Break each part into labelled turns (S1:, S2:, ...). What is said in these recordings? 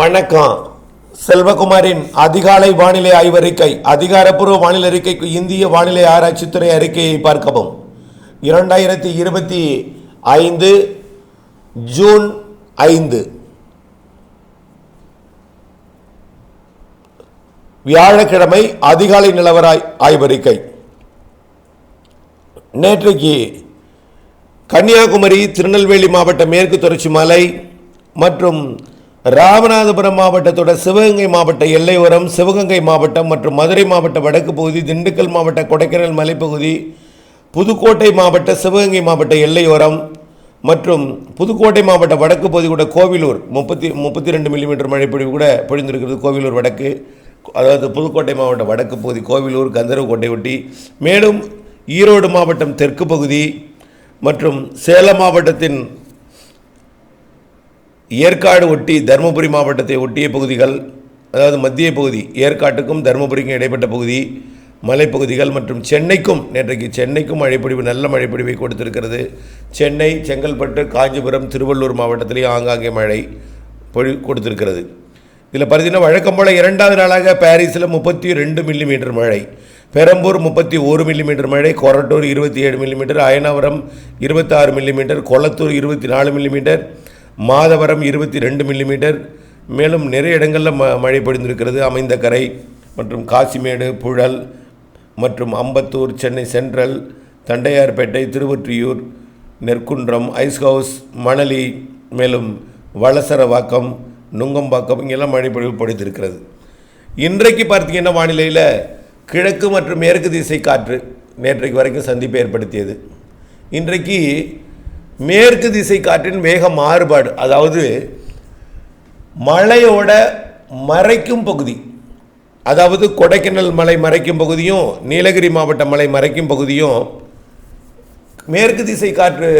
S1: வணக்கம். செல்வகுமாரின் அதிகாலை வானிலை ஆய்வறிக்கை அதிகாரப்பூர்வ வானிலை அறிக்கைக்கு இந்திய வானிலை ஆராய்ச்சித்துறை அறிக்கையை பார்க்கவும். இரண்டாயிரத்தி இருபத்தி ஐந்து ஜூன் ஐந்து. வியாழக்கிழமை அதிகாலை நிலவராய் ஆய்வறிக்கை. நேற்றைக்கு கன்னியாகுமரி திருநெல்வேலி மாவட்ட மேற்கு தொடர்ச்சி மலை மற்றும் ராமநாதபுரம் மாவட்டத்தோட சிவகங்கை மாவட்ட எல்லையோரம் சிவகங்கை மாவட்டம் மற்றும் மதுரை மாவட்ட வடக்கு பகுதி திண்டுக்கல் மாவட்ட கொடைக்கானல் மலைப்பகுதி புதுக்கோட்டை மாவட்ட சிவகங்கை மாவட்ட எல்லையோரம் மற்றும் புதுக்கோட்டை மாவட்ட வடக்கு பகுதி கூட கோவிலூர். முப்பத்தி முப்பத்தி ரெண்டு மில்லிமீட்டர் மழைப்பொழிவு கூட பொழிந்திருக்கிறது கோவிலூர் வடக்கு. அதாவது புதுக்கோட்டை மாவட்ட வடக்கு பகுதி கோவிலூர் கந்தரவக்கோட்டை ஒட்டி. மேலும் ஈரோடு மாவட்டம் தெற்கு பகுதி மற்றும் சேலம் மாவட்டத்தின் ஏற்காடு ஒட்டி தருமபுரி மாவட்டத்தை ஒட்டிய பகுதிகள் அதாவது மத்திய பகுதி ஏற்காட்டுக்கும் தருமபுரிக்கும் இடைப்பட்ட பகுதி மலைப்பகுதிகள் மற்றும் சென்னைக்கும் நேற்றைக்கு சென்னைக்கும் மழைப்பொழிவு நல்ல மழைப்பொழிவை கொடுத்திருக்கிறது. சென்னை செங்கல்பட்டு காஞ்சிபுரம் திருவள்ளூர் மாவட்டத்திலேயும் ஆங்காங்கே மழை பொழி கொடுத்திருக்கிறது. இதில் பார்த்தீங்கன்னா வழக்கம் போல் இரண்டாவது நாளாக பாரிஸில் முப்பத்தி ரெண்டு மில்லிமீட்டர் மழை பெரம்பூர் முப்பத்தி ஒரு மில்லிமீட்டர் மழை கொரட்டூர் இருபத்தி ஏழு மில்லிமீட்டர் அயனாவரம் இருபத்தாறு மில்லிமீட்டர் கொளத்தூர் இருபத்தி நாலு மில்லிமீட்டர் மாதவரம் இருபத்தி ரெண்டு மில்லிமீட்டர் மேலும் நிறைய இடங்களில் ம மழை பொழிந்திருக்கிறது. அமைந்தகரை மற்றும் காசிமேடு புழல் மற்றும் Ambattur Chennai central Tondiarpet Thiruvottiyur Nerkundram ice house Manali மேலும் வளசரவாக்கம் நுங்கம்பாக்கம் இங்கெல்லாம் மழை பொழிவு பொழிந்திருக்கிறது. இன்றைக்கு பார்த்தீங்கன்னா வானிலையில் கிழக்கு மற்றும் மேற்கு திசை காற்று நேற்றைக்கு வரைக்கும் சந்திப்பை ஏற்படுத்தியது. இன்றைக்கு மேற்கு திசை காற்றின் வேக மாறுபாடு அதாவது மழையோட மறைக்கும் பகுதி அதாவது கொடைக்கானல் மலை மறைக்கும் பகுதியும் நீலகிரி மாவட்ட மலை மறைக்கும் பகுதியும் மேற்கு திசை காற்று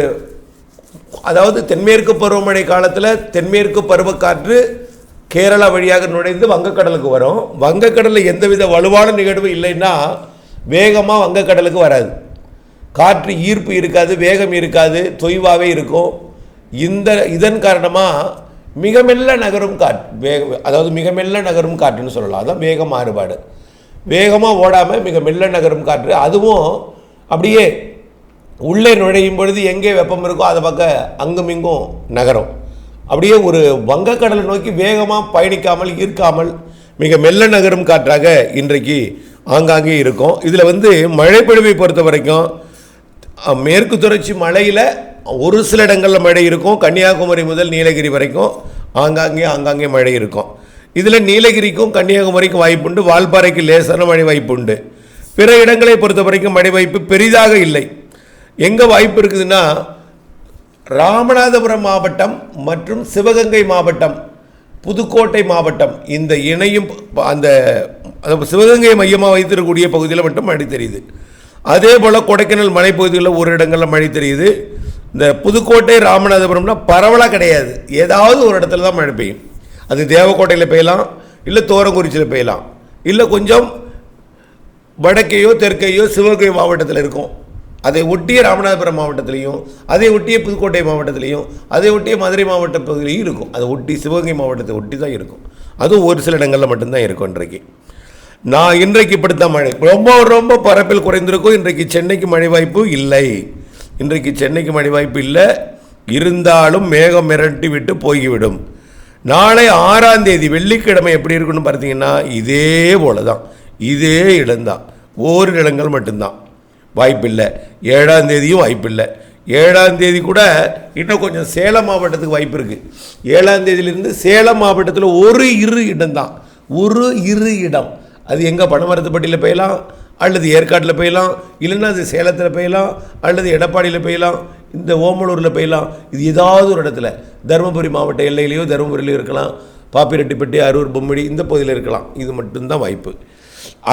S1: அதாவது தென்மேற்கு பருவமழை காலத்தில் தென்மேற்கு பருவக்காற்று கேரளா வழியாக நுழைந்து வங்கக்கடலுக்கு வரும். வங்கக்கடலில் எந்தவித வலுவான நிகழ்வு இல்லைன்னா வேகமாக வங்கக்கடலுக்கு வராது. காற்று ஈர்ப்பு இருக்காது வேகம் இருக்காது தொய்வாகவே இருக்கும். இந்த இதன் காரணமாக மிக மெல்ல நகரும் காற்று வேக அதாவது மிக மெல்ல நகரும் காற்றுன்னு சொல்லலாம். அதான் வேக மாறுபாடு. வேகமாக ஓடாமல் மிக மெல்ல நகரும் காற்று. அதுவும் அப்படியே உள்ளே நுழையும் பொழுது எங்கே வெப்பம் இருக்கோ அதை பக்கம் அங்கும் இங்கும் நகரும். அப்படியே ஒரு வங்கக்கடலை நோக்கி வேகமாக பயணிக்காமல் ஈர்க்காமல் மிக மெல்ல நகரும் காற்றாக இன்றைக்கு ஆங்காங்கே இருக்கும். இதில் வந்து மழைப்பொழிவை பொறுத்த வரைக்கும் மேற்கு தொடர்ச்சி மலையில் ஒரு சில இடங்களில் மழை இருக்கும். கன்னியாகுமரி முதல் நீலகிரி வரைக்கும் ஆங்காங்கே ஆங்காங்கே மழை இருக்கும். இதில் நீலகிரிக்கும் கன்னியாகுமரிக்கும் வாய்ப்புண்டு வால்பாறைக்கு லேசான மழை வாய்ப்புண்டு பிற இடங்களை பொறுத்த வரைக்கும் மழை வாய்ப்பு பெரிதாக இல்லை. எங்கே வாய்ப்பு இருக்குதுன்னா ராமநாதபுரம் மாவட்டம் மற்றும் சிவகங்கை மாவட்டம் புதுக்கோட்டை மாவட்டம் இந்த இணையும் அந்த சிவகங்கை மையமாக வைத்திருக்கக்கூடிய பகுதியில் மட்டும் மழை தெரியுது. அதே போல் கொடைக்கானல் மலைப்பகுதிகளில் ஒரு இடங்களில் மழை தெரியுது. இந்த புதுக்கோட்டை ராமநாதபுரம்னா பரவலாக கிடையாது. ஏதாவது ஒரு இடத்துல தான் மழை பெய்யும். அது தேவக்கோட்டையில் பெய்யலாம் இல்லை தோரங்குறிச்சியில் பெய்யலாம். இல்லை கொஞ்சம் வடக்கையோ தெற்கையோ சிவகங்கை மாவட்டத்தில் இருக்கும். அதை ஒட்டிய ராமநாதபுரம் மாவட்டத்திலையும் அதை ஒட்டிய புதுக்கோட்டை மாவட்டத்திலையும் அதை ஒட்டிய மதுரை மாவட்ட பகுதியிலையும் இருக்கும். அதை ஒட்டி சிவகங்கை மாவட்டத்தை ஒட்டி தான் இருக்கும். அதுவும் ஒரு சில இடங்களில் மட்டும்தான் இருக்கும் இன்றைக்கு. நான் இன்றைக்கு இப்படித்தான் மழை. ரொம்ப ரொம்ப பரப்பில் குறைந்திருக்கும் இன்றைக்கு சென்னைக்கு மழை வாய்ப்பு இல்லை. இன்றைக்கு சென்னைக்கு மழை வாய்ப்பு இல்லை. இருந்தாலும் மேகம் மிரட்டி விட்டு போய்விடும். நாளை ஆறாம் தேதி வெள்ளிக்கிழமை எப்படி இருக்குன்னு பார்த்தீங்கன்னா இதே போல தான் இதே இடம்தான் ஓரிரு இடங்கள் மட்டும்தான். வாய்ப்பில்லை ஏழாம் தேதியும் வாய்ப்பில்லை ஏழாம் தேதி கூட இன்னும் கொஞ்சம் சேலம் மாவட்டத்துக்கு வாய்ப்பு இருக்குது ஏழாம் தேதியிலிருந்து சேலம் மாவட்டத்தில் ஒரு இரு இடம்தான். ஒரு இரு இடம். அது எங்கே பனமரத்துப்பட்டியில் போயலாம் அல்லது ஏற்காட்டில் போயலாம் இல்லைன்னா அது சேலத்தில் போயலாம் அல்லது எடப்பாடியில் போயலாம் இந்த ஓமலூரில் போயலாம் இது ஏதாவது ஒரு இடத்துல. தருமபுரி மாவட்ட எல்லையிலையோ தருமபுரியிலையோ இருக்கலாம். பாப்பிரெட்டிப்பட்டி அரூர் பொம்மடி இந்த பகுதியில் இருக்கலாம். இது மட்டும்தான் வாய்ப்பு.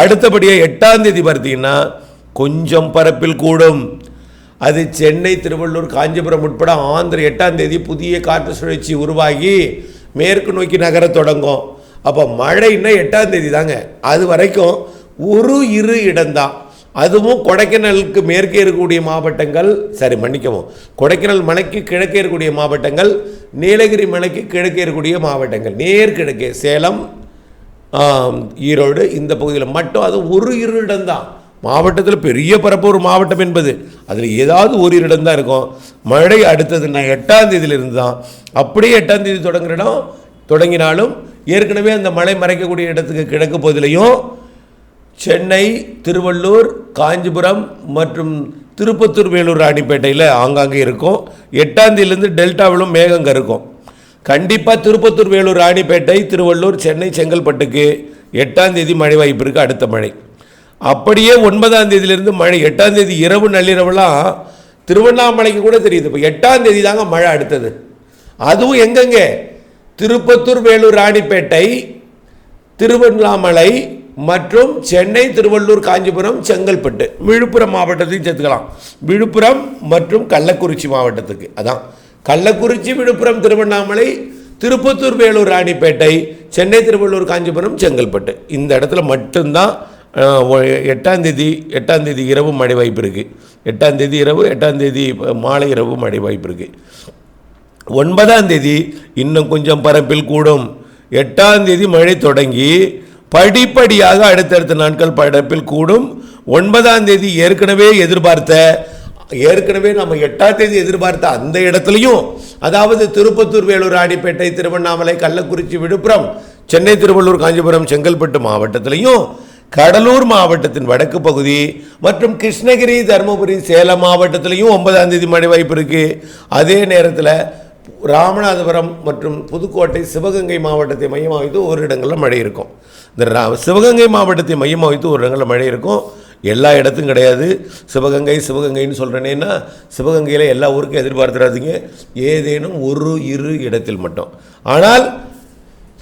S1: அடுத்தபடியாக எட்டாம் தேதி பார்த்தீங்கன்னா கொஞ்சம் பரப்பில் கூடும். அது சென்னை திருவள்ளூர் காஞ்சிபுரம் உட்பட ஆந்திர எட்டாம் தேதி புதிய காற்று சுழற்சி உருவாகி மேற்கு நோக்கி நகரத் தொடங்கும். அப்போ மழைன்னா எட்டாம் தேதி தாங்க. அது வரைக்கும் ஒரு இரு இடம்தான் அதுவும் கொடைக்கானலுக்கு மேற்கே இருக்கக்கூடிய மாவட்டங்கள் சரி மன்னிக்கவும் கொடைக்கானல் மலைக்கு கிழக்கே இருக்கக்கூடிய மாவட்டங்கள் நீலகிரி மலைக்கு கிழக்கே இருக்கக்கூடிய மாவட்டங்கள் நேர்கிழக்கே சேலம் ஈரோடு இந்த பகுதியில் மட்டும் அது ஒரு இரு இடம்தான் மாவட்டத்தில் பெரிய பரப்பு ஒரு மாவட்டம் என்பது. அதில் ஏதாவது ஒரு இடம்தான் இருக்கும். மழை அடுத்தது நான் எட்டாம் தேதியிலிருந்து தான். அப்படியே எட்டாம் தேதி தொடங்குற இடம் தொடங்கினாலும் ஏற்கனவே அந்த மழை மறைக்கக்கூடிய இடத்துக்கு கிழக்கு பகுதியிலையும் சென்னை திருவள்ளூர் காஞ்சிபுரம் மற்றும் திருப்பத்தூர் வேலூர் ராணிப்பேட்டையில் ஆங்காங்கே இருக்கும். எட்டாந்தேதியிலேருந்து டெல்டாவிலும் மேகங்க இருக்கும். கண்டிப்பாக திருப்பத்தூர் வேலூர் ராணிப்பேட்டை திருவள்ளூர் சென்னை செங்கல்பட்டுக்கு எட்டாந்தேதி மழை வாய்ப்பு இருக்குது அடுத்த மழை. அப்படியே ஒன்பதாம் தேதியிலேருந்து மழை எட்டாம் தேதி இரவு நள்ளிரவுலாம் திருவண்ணாமலைக்கு கூட தெரியுது. இப்போ எட்டாம் தேதி தாங்க மழை அடுத்தது. அதுவும் எங்கெங்கே? திருப்பத்தூர் வேலூர் ராணிப்பேட்டை திருவண்ணாமலை மற்றும் சென்னை திருவள்ளூர் காஞ்சிபுரம் செங்கல்பட்டு. விழுப்புரம் மாவட்டத்தையும் சேர்த்துக்கலாம். விழுப்புரம் மற்றும் கள்ளக்குறிச்சி மாவட்டத்துக்கு. அதான். கள்ளக்குறிச்சி விழுப்புரம் திருவண்ணாமலை திருப்பத்தூர் வேலூர் ராணிப்பேட்டை சென்னை திருவள்ளூர் காஞ்சிபுரம் செங்கல்பட்டு. இந்த இடத்துல மட்டும்தான் எட்டாந்தேதி எட்டாந்தேதி இரவு மழை வாய்ப்பு இருக்குது எட்டாந்தேதி இரவு எட்டாந்தேதி மாலை இரவு மழை வாய்ப்பு இருக்குது ஒன்பதாம் தேதி இன்னும் கொஞ்சம் பரப்பில் கூடும். எட்டாம் தேதி மழை தொடங்கி படிப்படியாக அடுத்தடுத்த நாட்கள் பரப்பில் கூடும். ஒன்பதாம் தேதி ஏற்கனவே எதிர்பார்த்த ஏற்கனவே நம்ம எட்டாம் தேதி எதிர்பார்த்த அந்த இடத்துலையும் அதாவது திருப்பத்தூர் வேலூர் ஆடிப்பேட்டை திருவண்ணாமலை கள்ளக்குறிச்சி விழுப்புரம் சென்னை திருவள்ளூர் காஞ்சிபுரம் செங்கல்பட்டு மாவட்டத்திலையும் கடலூர் மாவட்டத்தின் வடக்கு பகுதி மற்றும் கிருஷ்ணகிரி தருமபுரி சேலம் மாவட்டத்திலையும் ஒன்பதாம் தேதி மழை வாய்ப்பு இருக்குது அதே நேரத்தில் ராமநாதபுரம் மற்றும் புதுக்கோட்டை சிவகங்கை மாவட்டத்தை மையமாக வைத்து ஒரு இடங்களில் மழை இருக்கும். இந்த ரா- சிவகங்கை மாவட்டத்தை மையமாக வைத்து ஒரு இடங்களில் மழை இருக்கும். எல்லா இடத்தும் கிடையாது. சிவகங்கை சிவகங்கைன்னு சொல்கிறேனேன்னா சிவகங்கையில் எல்லா ஊருக்கும் எதிர்பார்த்துடாதீங்க ஏதேனும் ஒரு இரு இடத்தில் மட்டும். ஆனால்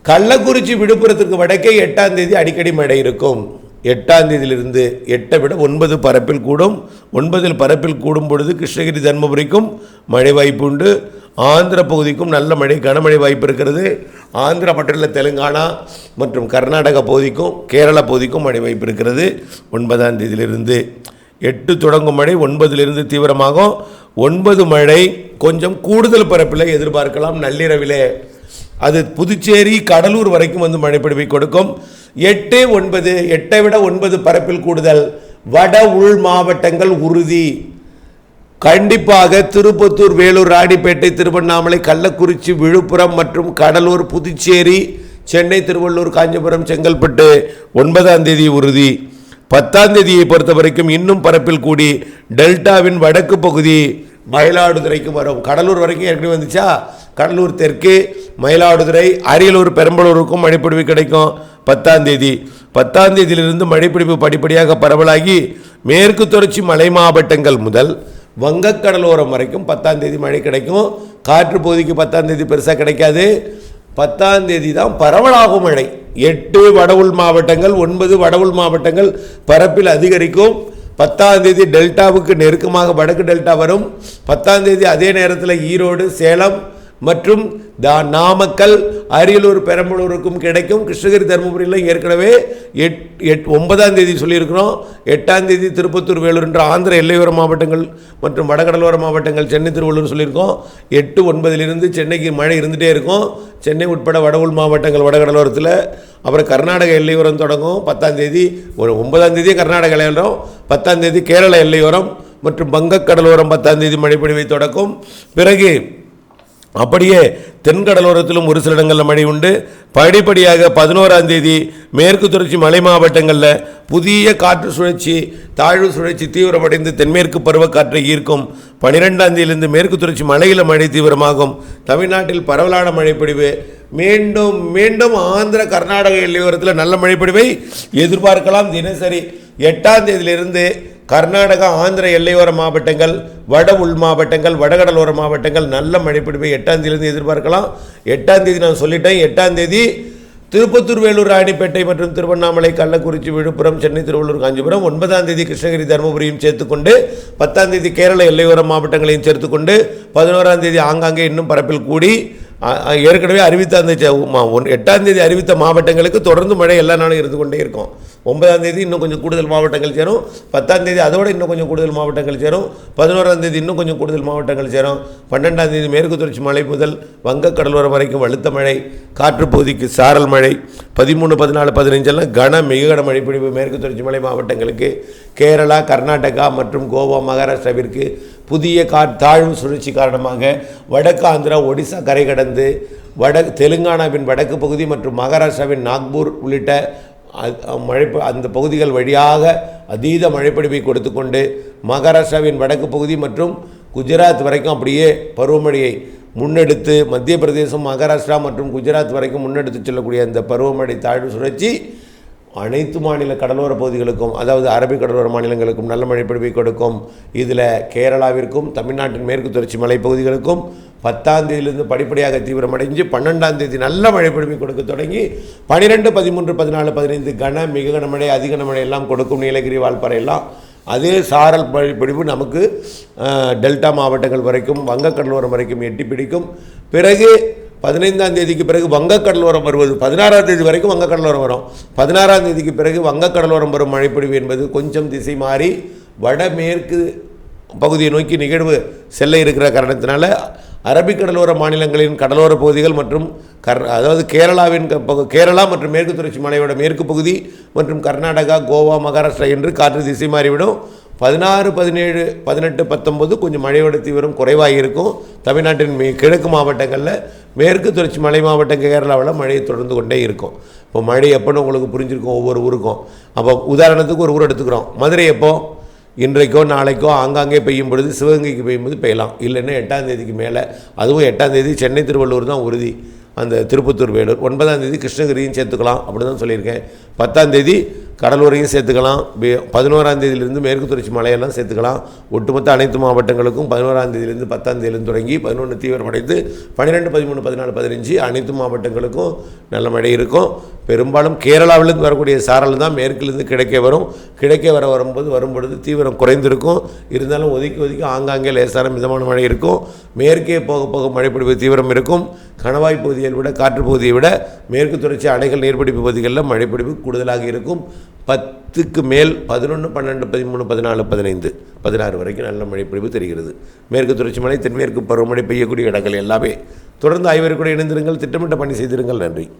S1: கள்ளக்குறிச்சி விழுப்புரத்துக்கு வடக்கே எட்டாம் தேதி அடிக்கடி மழை இருக்கும். எட்டாம் தேதியிலிருந்து எட்டை விட ஒன்பது பரப்பில் கூடும். ஒன்பதில் பரப்பில் கூடும் பொழுது கிருஷ்ணகிரி தர்மபுரிக்கும் மழை வாய்ப்பு உண்டு. ஆந்திர பகுதிக்கும் நல்ல மழை கனமழை வாய்ப்பு இருக்கிறது. ஆந்திரா பட்டியலில் இல்லை தெலுங்கானா மற்றும் கர்நாடக பகுதிக்கும் கேரள பகுதிக்கும் மழை வாய்ப்பு இருக்கிறது. ஒன்பதாம் தேதியிலிருந்து எட்டு தொடங்கும் மழை ஒன்பதிலிருந்து தீவிரமாகும். ஒன்பது மழை கொஞ்சம் கூடுதல் பரப்பில் எதிர்பார்க்கலாம். நள்ளிரவிலே அது புதுச்சேரி கடலூர் வரைக்கும் வந்து மழைப்பொழிவை கொடுக்கும். எட்டு ஒன்பது எட்டை விட ஒன்பது பரப்பில் கூடுதல். வட உள் மாவட்டங்கள் உறுதி. கண்டிப்பாக திருப்பத்தூர் வேலூர் ராணிப்பேட்டை திருவண்ணாமலை கள்ளக்குறிச்சி விழுப்புரம் மற்றும் கடலூர் புதுச்சேரி சென்னை திருவள்ளூர் காஞ்சிபுரம் செங்கல்பட்டு ஒன்பதாம் தேதி உறுதி. பத்தாம் தேதியை பொறுத்த வரைக்கும் இன்னும் பரப்பில் கூடி டெல்டாவின் வடக்கு பகுதி மயிலாடுதுறைக்கு வரும். கடலூர் வரைக்கும் ஏற்கனவே வந்துச்சா? கடலூர் தெற்கு மயிலாடுதுறை அரியலூர் பெரம்பலூருக்கும் மழைப்பிடிவு கிடைக்கும் பத்தாம் தேதி. பத்தாம் தேதியிலிருந்து மழைப்பிடிவு படிப்படியாக பரவலாகி மேற்கு தொடர்ச்சி மலை மாவட்டங்கள் முதல் வங்கக்கடலோரம் வரைக்கும் பத்தாம் தேதி மழை கிடைக்கும். காற்று பகுதிக்கு பத்தாம் தேதி பெருசாக கிடைக்காது. பத்தாம் தேதி தான் பரவலாகும் மழை. எட்டு வடவுள் மாவட்டங்கள் ஒன்பது வடவுள் மாவட்டங்கள் பரப்பில் அதிகரிக்கும். பத்தாம் தேதி டெல்டாவுக்கு நெருக்கமாக வடக்கு டெல்டா வரும். பத்தாம் தேதி அதே நேரத்தில் ஈரோடு சேலம் மற்றும் தா நாமக்கல் அரியலூர் பெரம்பலூருக்கும் கிடைக்கும். கிருஷ்ணகிரி தருமபுரியில் ஏற்கனவே எட் எட் ஒன்பதாம் தேதி சொல்லியிருக்கிறோம். எட்டாம் தேதி திருப்பத்தூர் வேலூர் என்ற ஆந்திர எல்லையோர மாவட்டங்கள் மற்றும் வடகடலோர மாவட்டங்கள் சென்னை திருவள்ளூர் சொல்லியிருக்கோம். எட்டு ஒன்பதிலிருந்து சென்னைக்கு மழை இருந்துகிட்டே இருக்கும். சென்னை உட்பட வடவுள் மாவட்டங்கள் வடகடலோரத்தில் அப்புறம் கர்நாடக எல்லையோரம் தொடங்கும். பத்தாம் தேதி ஒரு ஒன்பதாம் தேதி கர்நாடக எல்லையோரம் பத்தாம் தேதி கேரள எல்லையோரம் மற்றும் வங்கக்கடலோரம் பத்தாம் தேதி மழைப்பொழிவை தொடக்கும். பிறகு அப்படியே தென்கடலோரத்திலும் ஒரு சில இடங்களில் மழை உண்டு. படிப்படியாக பதினோராம் தேதி மேற்கு தொடர்ச்சி மலை மாவட்டங்களில் புதிய காற்று சுழற்சி தாழ்வு சுழற்சி தீவிரமடைந்து தென்மேற்கு பருவக்காற்றை ஈர்க்கும். பனிரெண்டாம் தேதியிலிருந்து மேற்கு தொடர்ச்சி மலையில் மழை தீவிரமாகும். தமிழ்நாட்டில் பரவலான மழைப்பொழிவு. மீண்டும் மீண்டும் ஆந்திர கர்நாடக எல்லையோரத்தில் நல்ல மழைப்பொழிவை எதிர்பார்க்கலாம். தினசரி எட்டாம் தேதியிலிருந்து கர்நாடகா ஆந்திர எல்லையோர மாவட்டங்கள் வட உள் மாவட்டங்கள் வடகடலோர மாவட்டங்கள் நல்ல மழைப்பிடிப்பை எட்டாம் தேதியிலிருந்து எதிர்பார்க்கலாம். எட்டாம் தேதி நான் சொல்லிட்டேன். எட்டாம் தேதி திருப்பத்தூர் வேலூர் ராணிப்பேட்டை மற்றும் திருவண்ணாமலை கள்ளக்குறிச்சி விழுப்புரம் சென்னை திருவள்ளூர் காஞ்சிபுரம் ஒன்பதாம் தேதி கிருஷ்ணகிரி தருமபுரியும் சேர்த்துக்கொண்டு பத்தாம் தேதி கேரள எல்லையோர மாவட்டங்களையும் சேர்த்துக்கொண்டு பதினோராம் தேதி ஆங்காங்கே இன்னும் பரப்பில் கூடி ஏற்கனவே அறிவித்த அந்த மா- ஒன்- எட்டாம் தேதி அறிவித்த மாவட்டங்களுக்கு தொடர்ந்து மழை எல்லா நாளும் இருந்து கொண்டே இருக்கும். ஒன்பதாம் தேதி இன்னும் கொஞ்சம் கூடுதல் மாவட்டங்கள் சேரும். பத்தாம் தேதி அதோட இன்னும் கொஞ்சம் கூடுதல் மாவட்டங்கள் சேரும். பதினோராம் தேதி இன்னும் கொஞ்சம் கூடுதல் மாவட்டங்கள் சேரும். பன்னெண்டாம் தேதி மேற்கு தொடர்ச்சி மலை முதல் வங்க கடலோரம் வரைக்கும் வலுத்த மழை காற்றுப்பகுதிக்கு சாரல் மழை பதிமூணு பதினாலு பதினஞ்செல்லாம் கன மிக கன மழை பிடிப்பு மேற்கு தொடர்ச்சி மலை மாவட்டங்களுக்கு. கேரளா கர்நாடகா மற்றும் கோவா மகாராஷ்டிராவிற்கு புதிய கா தாழ்வு சுழற்சி காரணமாக வடக்கு ஆந்திரா ஒடிசா கரை கடந்து வட தெலுங்கானாவின் வடக்கு பகுதி மற்றும் மகாராஷ்டிராவின் நாக்பூர் உள்ளிட்ட மழை அந்த பகுதிகள் வழியாக அதீத மழைப்பொழிவை கொடுத்து கொண்டு மகாராஷ்டிராவின் வடக்கு பகுதி மற்றும் குஜராத் வரைக்கும் அப்படியே பருவமழையை முன்னெடுத்து மத்திய பிரதேசம் மகாராஷ்டிரா மற்றும் குஜராத் வரைக்கும் முன்னெடுத்து செல்லக்கூடிய அந்த பருவமழை தாழ்வு சுழற்சி அனைத்து மாநில கடலோர பகுதிகளுக்கும் அதாவது அரபிக் கடலோர மாநிலங்களுக்கும் நல்ல மழைப்பொழிவை கொடுக்கும். இதில் கேரளாவிற்கும் தமிழ்நாட்டின் மேற்கு தொடர்ச்சி மலைப்பகுதிகளுக்கும் பத்தாம் தேதியிலிருந்து படிப்படியாக தீவிரமடைஞ்சு பன்னெண்டாம் தேதி நல்ல மழைப்பொழிவை கொடுக்க தொடங்கி பனிரெண்டு பதிமூன்று பதினாலு பதினைந்து கன மிக கனமழை அதிக கனமழை எல்லாம் கொடுக்கும் நீலகிரி வால்பாறையெல்லாம் அதே சாரல் மழைப்பொழிவு நமக்கு டெல்டா மாவட்டங்கள் வரைக்கும் வங்கக்கடலோரம் வரைக்கும் எட்டி பிடிக்கும். பிறகு பதினைந்தாம் தேதிக்கு பிறகு வங்கக்கடலோரம் வருவது. பதினாறாம் தேதி வரைக்கும் வங்கக்கடலோரம் வரும். பதினாறாம் தேதிக்கு பிறகு வங்கக்கடலோரம் வரும் மழைப்பொழிவு என்பது கொஞ்சம் திசை மாறி வடமேற்கு பகுதியை நோக்கி நிகழ்வு செல்ல இருக்கிற காரணத்தினால அரபிக்கடலோர மாநிலங்களின் கடலோர பகுதிகள் மற்றும் கர் அதாவது கேரளாவின் க- பகு- கேரளா மற்றும் மேற்கு தொடர்ச்சி மலையோட மேற்கு பகுதி மற்றும் கர்நாடகா கோவா மகாராஷ்டிரா என்று காற்று திசை மாறிவிடும். பதினாறு பதினேழு பதினெட்டு பத்தொம்பது கொஞ்சம் மழையோட தீவிரம் குறைவாக இருக்கும் தமிழ்நாட்டின் மி- கிழக்கு மாவட்டங்களில் மேற்கு தொடர்ச்சி மலை மாவட்டம் கேரளாவில் மழையை தொடர்ந்து கொண்டே இருக்கும். இப்போ மழை எப்போன்னு உங்களுக்கு புரிஞ்சிருக்கும் ஒவ்வொரு ஊருக்கும். அப்போ உதாரணத்துக்கு ஒரு ஊர் எடுத்துக்கிறோம். மதுரை எப்போ? இன்றைக்கோ நாளைக்கோ ஆங்காங்கே பெய்யும் பொழுது சிவகங்கைக்கு பெய்யும்போது பெய்யலாம். இல்லைன்னா எட்டாம் தேதிக்கு மேலே. அதுவும் எட்டாம் தேதி சென்னை திருவள்ளூர் தான் உறுதி. அந்த திருப்பத்தூர் வேலூர். ஒன்பதாம் தேதி கிருஷ்ணகிரியும் சேர்த்துக்கலாம். அப்படி தான் சொல்லியிருக்கேன். பத்தாம் தேதி கடலூரையும் சேர்த்துக்கலாம். பே- பதினோராம் தேதியிலிருந்து மேற்கு தொடர்ச்சி மலையெல்லாம் சேர்த்துக்கலாம். ஒட்டுமொத்த அனைத்து மாவட்டங்களுக்கும் பதினோராம் தேதியிலிருந்து பத்தாம் தேதியிலிருந்து தொடங்கி பதினொன்று தீவிரமடைந்து பன்னிரெண்டு பதிமூணு பதினாலு பதினஞ்சு அனைத்து மாவட்டங்களுக்கும் நல்ல மழை இருக்கும். பெரும்பாலும் கேரளாவிலிருந்து வரக்கூடிய சாரல் தான் மேற்கிலிருந்து கிடைக்க வரும். கிடைக்க வர வரும்போது வரும்பொழுது தீவிரம் குறைந்திருக்கும். இருந்தாலும் ஒதுக்கி ஒதுக்கி ஆங்காங்கே லேசான மிதமான மழை இருக்கும். மேற்கே போக போக மழைப்பிடிப்பு தீவிரம் இருக்கும். கணவாய் பகுதியை விட காற்று பகுதியை விட மேற்கு தொடர்ச்சி அணைகள் நீர்பிடிப்பு பகுதிகளில் மழைப்பிடிப்பு கூடுதலாக இருக்கும். பத்துக்கு மேல் பதினொன்று பன்னெண்டு பதிமூணு பதினாலு பதினைந்து. பதினாறு வரைக்கும் நல்ல மழைப்பிடிப்பு தெரிகிறது. மேற்கு தொடர்ச்சி மலை தென்மேற்கு பருவமழை பெய்யக்கூடிய இடங்கள் எல்லாமே. தொடர்ந்து ஆய்வரை இணைந்திருங்கள். திட்டமிட்ட பணி செய்திருங்கள். நன்றி.